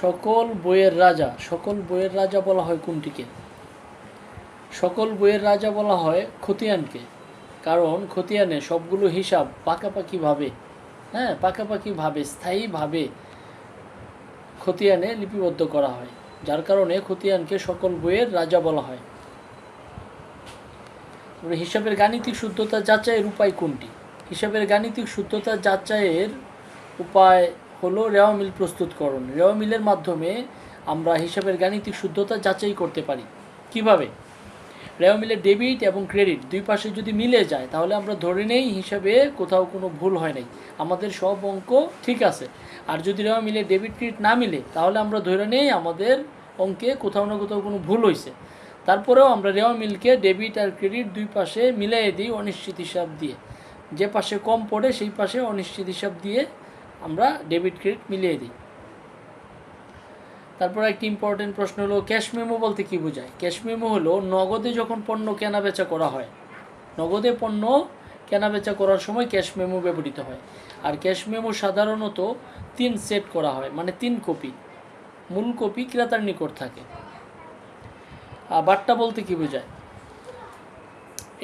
সকল বইয়ের রাজা, সকল বইয়ের রাজা বলা হয় কোনটিকে? সকল বইয়ের রাজা বলা হয় খতিয়ানকে। কারণ খতিয়ানে সবগুলো হিসাব পাকাপাকিভাবে হ্যাঁ পাকাপাকিভাবে, স্থায়ীভাবে খতিয়ানে লিপিবদ্ধ করা হয়, যার কারণে খতিয়ানকে সকল বইয়ের রাজা বলা হয়। হিসাবের গাণিতিক শুদ্ধতা যাচাইয়ের উপায় কোনটি? হিসাবের গাণিতিক শুদ্ধতা যাচাইয়ের উপায় হলো রেওয়া মিল প্রস্তুতকরণ। রেওয়া মিলের মাধ্যমে আমরা হিসাবের গাণিতিক শুদ্ধতা যাচাই করতে পারি। কীভাবে? রেওয়া মিলে ডেবিট এবং ক্রেডিট দুই পাশে যদি মিলে যায়, তাহলে আমরা ধরে নেই হিসাবে কোথাও কোনো ভুল হয় নাই। আমাদের সব অঙ্ক ঠিক আছে। আর যদি রেওয়া মিলে ডেবিট ক্রেডিট না মিলে, তাহলে আমরা ধরে নেই আমাদের অঙ্কে কোথাও না কোথাও কোনো ভুল হয়েছে তারপরেও আমরা রেওয়া মিলকে ডেবিট আর ক্রেডিট দুই পাশে মিলিয়ে দিই অনিশ্চিত হিসাব দিয়ে। যে পাশে কম পড়ে, সেই পাশে অনিশ্চিত হিসাব দিয়ে আমরা ডেবিট ক্রেডিট মিলিয়ে দিই। তারপর একটি ইম্পর্টেন্ট প্রশ্ন হলো ক্যাশ মেমো বলতে কি বোঝায়? ক্যাশ মেমো হলো, নগদে যখন পণ্য কেনা বেচা করা হয়, নগদে পণ্য কেনা বেচা করার সময় ক্যাশ মেমো ব্যবহৃত হয়। আর ক্যাশ মেমো সাধারণত তিন সেট করা হয় মানে তিন কপি মূল কপি ক্রেতার নিকট থাকে। আর বাট্টা বলতে কি বোঝায়?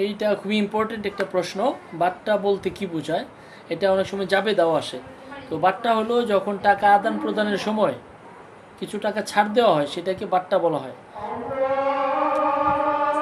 এইটা খুবই ইম্পর্টেন্ট একটা প্রশ্ন বাট্টা বলতে কি বোঝায়? এটা অনেক সময় যাবে, দাও আসে। তো বাট্টা হলো যখন টাকা আদান প্রদানের সময় কিছু টাকা ছাড় দেওয়া হয়, সেটাকে বাট্টা বলা হয়।